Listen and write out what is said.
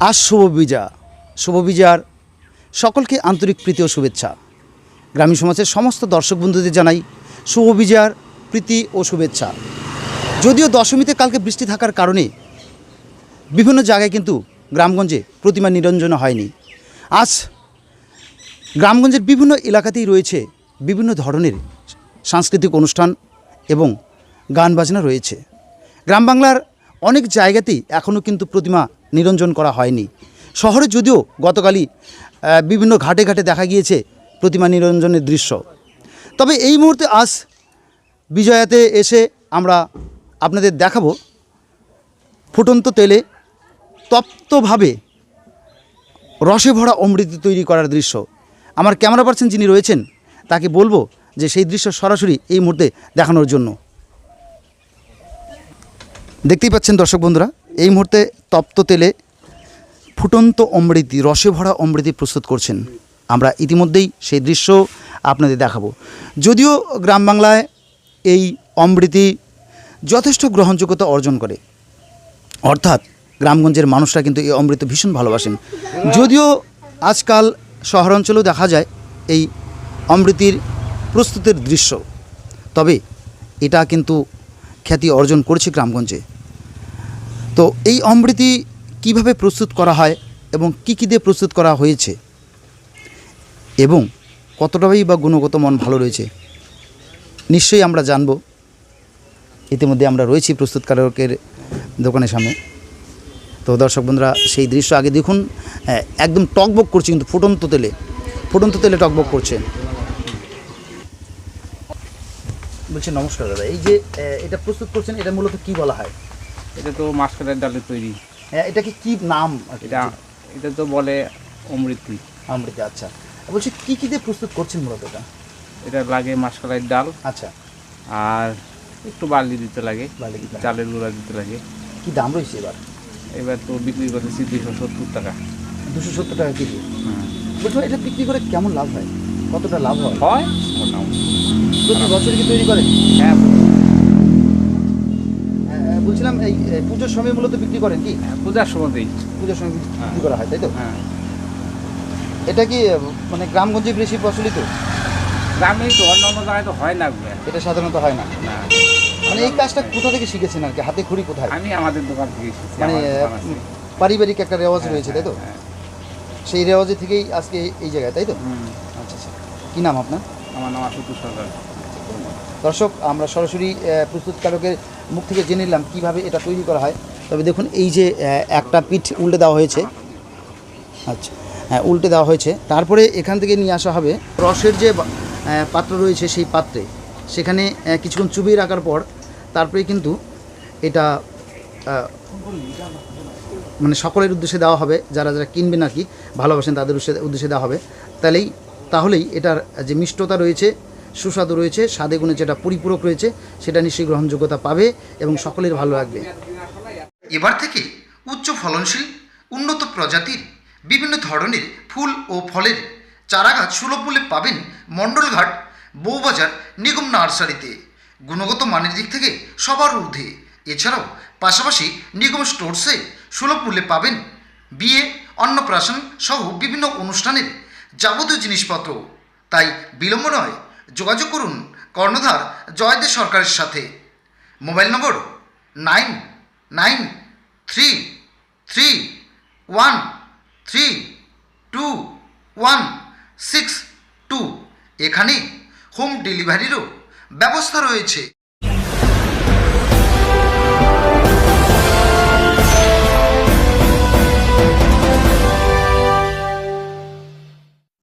আজ শুভবিজা শুভবিজার সকলকে আন্তরিক প্রীতি ও শুভেচ্ছা। গ্রামীণ সমাজের সমস্ত দর্শক বন্ধুদের জানাই শুভবিজয়ার প্রীতি ও শুভেচ্ছা। যদিও দশমীতে কালকে বৃষ্টি থাকার কারণে বিভিন্ন জায়গায় কিন্তু গ্রামগঞ্জে প্রতিমা নিরঞ্জন হয়নি। আজ গ্রামগঞ্জের বিভিন্ন এলাকাতেই রয়েছে বিভিন্ন ধরনের সাংস্কৃতিক অনুষ্ঠান এবং গান বাজনা রয়েছে। গ্রাম বাংলার অনেক জায়গাতেই এখনও কিন্তু প্রতিমা নিরঞ্জন করা হয়নি। শহরে যদিও গতকালই বিভিন্ন ঘাটে ঘাটে দেখা গিয়েছে প্রতিমা নিরঞ্জনের দৃশ্য। তবে এই মুহূর্তে আজ বিজয়াতে এসে আমরা আপনাদের দেখাবো ফুটন্ত তেলে তপ্তভাবে রসে ভরা অমৃতি তৈরি করার দৃশ্য। আমার ক্যামেরা পার্সন যিনি রয়েছেন, তাকে বলব যে সেই দৃশ্য সরাসরি এই মুহূর্তে দেখানোর জন্য। দেখতেই পাচ্ছেন দর্শক বন্ধুরা এই মুহূর্তে তপ্ত তেলে ফুটন্ত অমৃতি, রসে ভরা অমৃতি প্রস্তুত করছেন। আমরা ইতিমধ্যেই সেই দৃশ্য আপনাদের দেখাবো। যদিও গ্রাম বাংলায় এই অমৃতি যথেষ্ট গ্রহণযোগ্যতা অর্জন করে। অর্থাৎ গ্রামগঞ্জের মানুষরা কিন্তু এই অমৃত ভীষণ ভালোবাসেন। যদিও আজকাল শহরাঞ্চলেও দেখা যায় এই অমৃতির প্রস্তুতের দৃশ্য। তবে এটা কিন্তু খ্যাতি অর্জন করেছে গ্রামগঞ্জে। তো এই অমৃতি কীভাবে প্রস্তুত করা হয় এবং কী কী দিয়ে প্রস্তুত করা হয়েছে? এবং কতটাই বা গুণগত মান ভালো রয়েছে? নিশ্চয়ই আমরা জানব। ইতিমধ্যে আমরা রয়েছি প্রস্তুতকারকের দোকানের সামনে। তো দর্শক বন্ধুরা, সেই দৃশ্য আগে দেখুন। একদম টকবক করছে কিন্তু ফুটন্ত তেলে। ফুটন্ত তেলে টকবক করছে। বলছি নমস্কার দাদা, এই যে এটা প্রস্তুত করছেন, এটা মূলত কি বলা হয়? এটা তো মাসকালের ডালের তৈরি। হ্যাঁ, এটাকে কি নাম? এটা এটা তো বলে অমৃতি। আমৃতি আচ্ছা। বলছি কি কি দিয়ে প্রস্তুত করছেন মূলত এটা? এটা লাগে মাসকালের ডাল। আচ্ছা। আর একটু বার্লি দিতে লাগে। চালের গুঁড়া দিতে লাগে। কি দাম রয়েছে এবার? এবার তো বিক্রি করতেছি দুশো সত্তর টাকা। দুশো সত্তর টাকা কেজি? হুম। বলছি এটা বিক্রি করে কেমন লাভ হয়? কতটা লাভ হয়? হয় প্রতি বছর কি তৈরি করেন? হ্যাঁ হ্যাঁ, এই এই পুজোর সময় মূলত বিক্রি করেন কি? হ্যাঁ, পূজার সময়তেই পুজোর সময় বিক্রি হ্যাঁ। করা হয় তাই তো? হ্যাঁ। এটা কি মানে গ্রামগঞ্জে বেশি প্রচলিত? গ্রামেই তো অন্য অন্য জায়গায় তো হয় না এটা সাধারণত হয় না? মানে এই কাজটা কোথা থেকে শিখেছেন আর কি? হাতে খড়ি কোথায়? আমি আমাদের দোকান থেকে এসেছি মানে। পারিবারিক একটা রেওয়াজ রয়েছে তাই তো? হ্যাঁ, সেই রেওয়াজে থেকেই আজকে এই জায়গায় তাই তো? আচ্ছা আচ্ছা। কী নাম আপনার? আমার নাম আশুতু সরকার। দর্শক আমরা সরাসরি প্রস্তুতকারকের মুখ থেকে জেনে নিলাম কীভাবে এটা তৈরি করা হয়। তবে দেখুন, এই যে একটা পিঠ উল্টে দেওয়া হয়েছে। আচ্ছা হ্যাঁ উল্টে দেওয়া হয়েছে। তারপরে এখান থেকে নিয়ে আসা হবে রসের যে পাত্র রয়েছে সেই পাত্রে। সেখানে কিছুক্ষণ চুবিয়ে রাখার পর তারপরে কিন্তু এটা মানে সকলের উদ্দেশ্যে দেওয়া হবে। যারা যারা কিনবে নাকি ভালোবাসেন, তাদের উদ্দেশ্যে- উদ্দেশ্যে দেওয়া হবে। তাহলেই তাহলেই এটার যে মিষ্টতা রয়েছে সুস্বাদু রয়েছে, স্বাদে গুণে যেটা পরিপূরক রয়েছে, সেটা নিশ্চয়ই গ্রহণযোগ্যতা পাবে এবং সকলের ভালো লাগবে। এবার থেকে উচ্চ ফলনশীল, উন্নত প্রজাতির, বিভিন্ন ধরনের ফুল ও ফলের চারাগাছ সুলভ মূল্যে পাবেন মণ্ডলঘাট বউবাজার নিগম নার্সারিতে। গুণগত মানের দিক থেকে সবার ঊর্ধ্বে। এছাড়াও পাশাপাশি নিগম স্টোরসে সুলভ মূল্যে পাবেন বিয়ে, অন্নপ্রাশন সহ বিভিন্ন অনুষ্ঠানের যাবতীয় জিনিসপত্র। তাই বিলম্ব নয় যোগাযোগ করুন কর্ণধার জয়দেব সরকারের সাথে। Mobile number nine nine three three one three two one six two. এখানে হোম ডেলিভারিরও ব্যবস্থা রয়েছে।